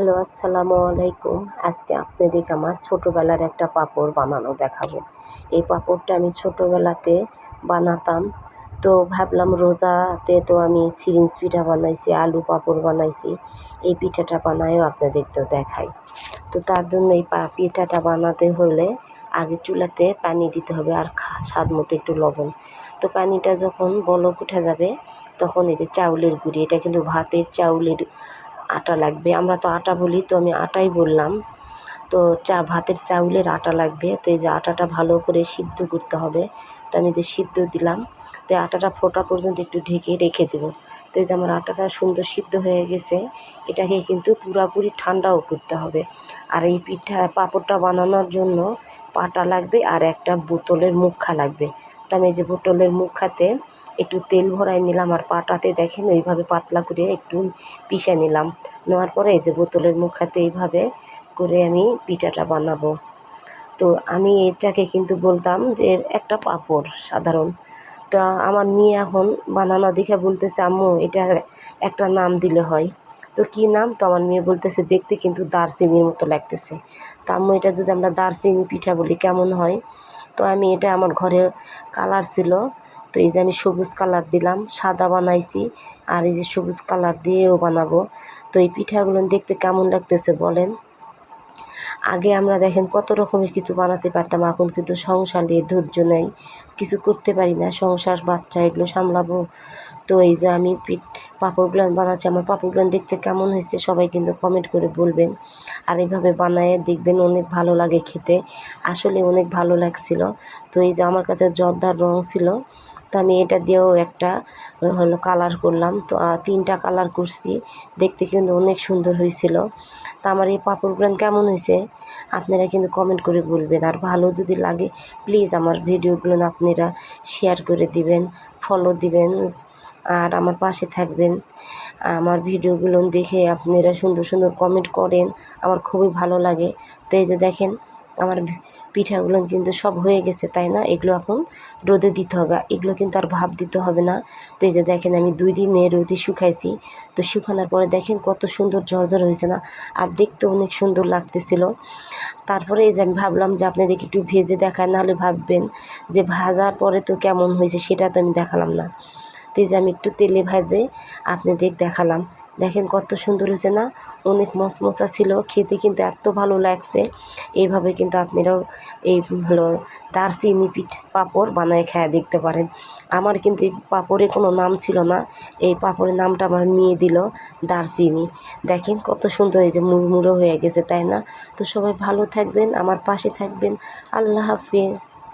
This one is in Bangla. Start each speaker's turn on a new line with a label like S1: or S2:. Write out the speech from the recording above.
S1: হ্যালো, আসসালামু আলাইকুম। আজকে আপনাদেরকে আমার ছোটোবেলার একটা পাপড় বানানো দেখাবো। এই পাপড়টা আমি ছোটোবেলাতে বানাতাম। তো ভাবলাম রোজাতে তো আমি সিরিঞ্জ পিঠা বানাইছি, আলু পাঁপড় বানাইছি। এই পিঠাটা বানায়ও আপনাদের তো দেখাই। তো তার জন্য এই পা, পিঠাটা বানাতে হলে আগে চুলাতে পানি দিতে হবে আর স্বাদ মতো একটু লবণ। তো পানিটা যখন বলক উঠে যাবে, তখন এই যে চাউলের গুঁড়ি, এটা কিন্তু ভাতের চাউলের আটা লাগবে। আমরা তো আটা বলি, তো আমি আটাই বললাম। তো চা, ভাতের চাউলের আটা লাগবে। তো এই যে আটাটা ভালো করে সিদ্ধ করতে হবে। তো আমি যে সিদ্ধ দিলাম তো আটাটা ফোটা পর্যন্ত একটু ঢেকে রেখে দেবো। তো এই যে আমার আটাটা সুন্দর সিদ্ধ হয়ে গেছে, এটাকে কিন্তু পুরাপুরি ঠান্ডাও করতে হবে। আর এই পিঠা, পাঁপড়টা বানানোর জন্য পাটা লাগবে আর একটা বোতলের মুখা লাগবে। তো আমি এই যে বোতলের মুখাতে একটু তেল ভরাই নিলাম আর পাটাতে দেখেন ওইভাবে পাতলা করে একটু পিষে নিলাম। নেওয়ার পরে এই যে বোতলের মুখাতে এইভাবে করে আমি পিঠাটা বানাবো। তো আমি এটাকে কিন্তু বলতাম যে একটা পাঁপড় সাধারণ। তা আমার মেয়ে এখন বানানো দেখে বলতেছে, আম্মু, এটা একটা নাম দিলে হয়। তো কী নাম? তো আমার মেয়ে বলতেছে, দেখতে কিন্তু দারচিনির মতো লাগতেছে। তা আম্মু, এটা যদি আমরা দারচিনি পিঠা বলি, কেমন হয়? তো আমি এটা আমার ঘরের কালার ছিল। তো এই যে আমি সবুজ কালার দিলাম, সাদা বানাইছি, আর এই যে সবুজ কালার দিয়েও বানাবো। তো এই পিঠাগুলো দেখতে কেমন লাগতেছে বলেন? আগে আমরা দেখেন কত রকমের কিছু বানাতে পারতাম, এখন কিন্তু সংসার নিয়ে ধৈর্য নেই, কিছু করতে পারি না, সংসার, বাচ্চা এগুলো সামলাবো। তো এই যে আমি পিঠ পাঁপড়গুলো বানাচ্ছি, আমার পাঁপড়গুলো দেখতে কেমন হয়েছে সবাই কিন্তু কমেন্ট করে বলবেন। আর এইভাবে বানায় দেখবেন অনেক ভালো লাগে খেতে, আসলে অনেক ভালো লাগছিল। তো এই যে আমার কাছে জর্দার রং ছিল তো আমি এটা দিয়েও একটা হলো কালার করলাম। তো তিনটা কালার করছি। দেখতে কিন্তু অনেক সুন্দর হয়েছিল। তা আমার এই পাপড় পাঁপড়গুলো কেমন হয়েছে? আপনারা কিন্তু কমেন্ট করে বলবেন। আর ভালো যদি লাগে প্লিজ আমার ভিডিওগুলো আপনারা শেয়ার করে দিবেন ফলো দিবেন, আর আমার পাশে থাকবেন। আমার ভিডিওগুলো দেখে আপনারা সুন্দর সুন্দর কমেন্ট করেন। আমার খুবই ভালো লাগে। তো এই যে দেখেন আমার পিঠাগুলো কিন্তু সব হয়ে গেছে, তাই না? এগুলো এখন রোদে দিতে হবে। এগুলো কিন্তু আর ভাব দিতে হবে না। তো এই যে দেখেন, আমি দুই দিনে রোদে শুকাইছি। তো শুকানোর পরে দেখেন কত সুন্দর ঝরঝর হয়েছে না? আর দেখতে অনেক সুন্দর লাগতেছিল। তারপরে এই যে আমি ভাবলাম যে আপনাদেরকে একটু ভেজে দেখায়, নাহলে ভাববেন যে ভাজার পরে তো কেমন হয়েছে সেটা তো আমি দেখালাম না। তো যে আমি একটু তেলে ভাজে আপনাদের দেখালাম। দেখেন কত সুন্দর হয়েছে না? অনেক মশমশা ছিল, খেতে কিন্তু এত ভালো লাগছে। এইভাবে কিন্তু আপনারাও এই হলো দারচিনি পিঠ পাঁপড় বানায় খেয়ে দেখতে পারেন। আমার কিন্তু এই পাঁপড়ে কোনো নাম ছিল না। এই পাঁপড়ের নামটা আমার মেয়ে দিল, দারচিনি। দেখেন কত সুন্দর এই যে মুড়মুড়ো হয়ে গেছে, তাই না? তো সবাই ভালো থাকবেন, আমার পাশে থাকবেন। আল্লাহ হাফিজ।